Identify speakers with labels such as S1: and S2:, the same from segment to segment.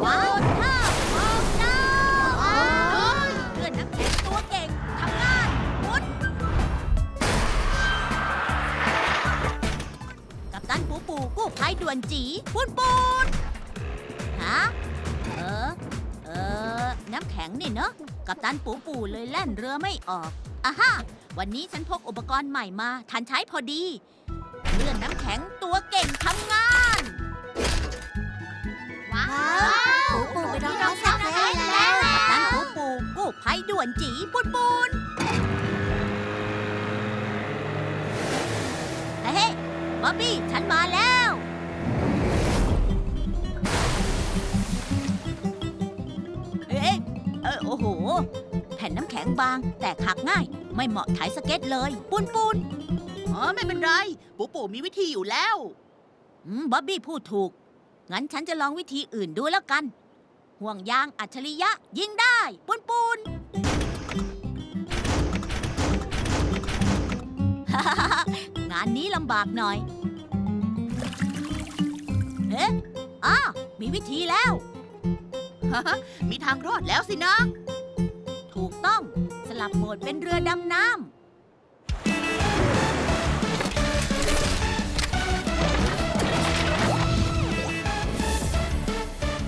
S1: โดดท่าฟองน้ำเลื่อนน้ำแข็งตัวเก่งทำงานมุดกับตันปูปูกู้ภัยด่วนจีปูนปูนฮะเออ เออ น้ำแข็งนี่เนอะ กับตันปูปูเลยแล่นเรือไม่ออกอะฮะวันนี้ฉันพกอุปกรณ์ใหม่มา ทันใช้พอดีเลื่อนน้ำแข็งตัวเก่งทำงาน ด่วนจีปุนปุนเฮ้บ๊อบบี้ ฉันมาแล้ว เอ๊ะเออโอ้โห แผ่นน้ำแข็งบาง แต่หักง่าย ไม่เหมาะถ่ายสเก็ตเลย ปุนปุน
S2: อ๋อ ไม่เป็นไร ปู่ปู่มีวิธีอยู่แล้ว
S1: อืมบ๊อบบี้พูดถูก งั้นฉันจะลองวิธีอื่นดูแล้วกัน ห่วงยางอัจฉริยะยิงได้ ปุนปุน งานนี้ลำบากหน่อย เอ๊ะอ้ามีวิธีแล้ว
S2: มีทางรอดแล้วสินะ
S1: ถูกต้องสลับโหมดเป็นเรือดำน้ำ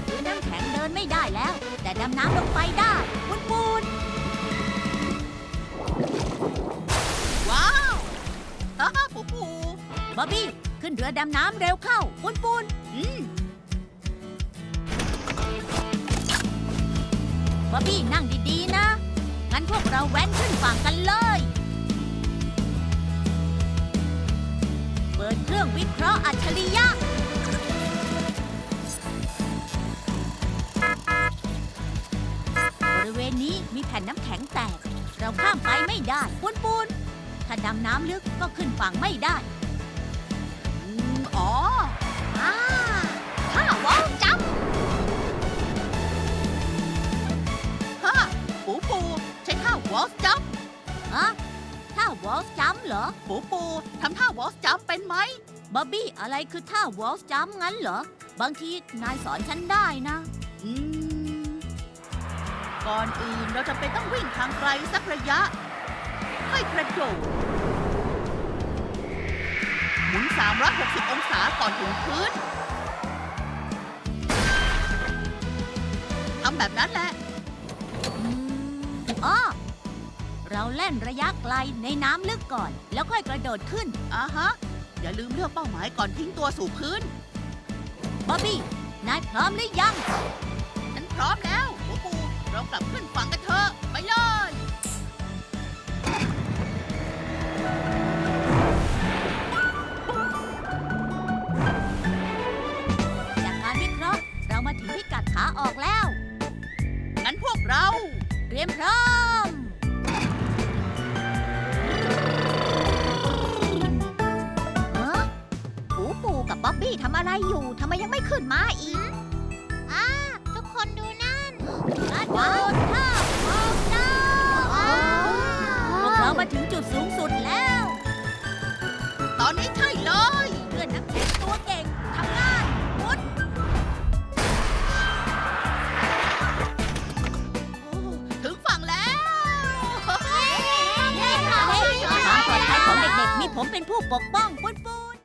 S1: เรือน้ำแข็งเดินไม่ได้แล้ว แต่ดำน้ำลงไปได้ บ๊อบบี้ ขึ้นเรือดำน้ำเร็วเข้าปุนปุน
S2: อืม
S1: บ๊อบบี้นั่งดีๆนะ งั้นพวกเราแว้นขึ้นฝั่งกันเลย เปิดเครื่องวิเคราะห์อัจฉริยะ บริเวณนี้มีแผ่นน้ำแข็งแตก เราข้ามไปไม่ได้ปุนปุนถ้าดำน้ำลึกก็ขึ้นฝั่งไม่ได้
S2: อืมอ๋อ
S1: อ่าถ้าวอลจับ
S2: ฮ่าปู่ปู่ใช้ท่าวอลจัมป์
S1: อะถ้าวอลจัมเหรอ
S2: ปู่ปู่ทำท่าวอลจัมป์เป็นไหม
S1: บ๊อบบี้อะไรคือท่าวอลจัมงั้นเหรอ บางทีนายสอนฉันได้นะ
S2: อืม ก่อนอื่นเราจะเป็นต้องวิ่งทางไกลสักระยะ ค่อยกระโดดห มุน 360 องศาก่อนถึงพื้น ทำแบบนั้นแหละ
S1: อืมอ๋อเราเล่นระยะไกลในน้ำลึกก่อน แล้วค่อยกระโดดขึ้น
S2: อ่าฮะ อย่าลืมเลือกเป้าหมายก่อนทิ้งตัวสู่พื้น
S1: บ๊อบบี้ นายพร้อมหรือยัง
S2: ฉันพร้อมแล้วปูปูเรากลับขึ้นฝั่งกันเถอะ
S1: รียมพร้อม
S3: ฮะปูปูกับบ๊อบบี้ทำอะไรอยู่ ทำไมยังไม่ขึ้นมาอีกอ่าทุกคนดูนั่น
S1: กระโดดท่า ผมเป็นผู้ปกป้อง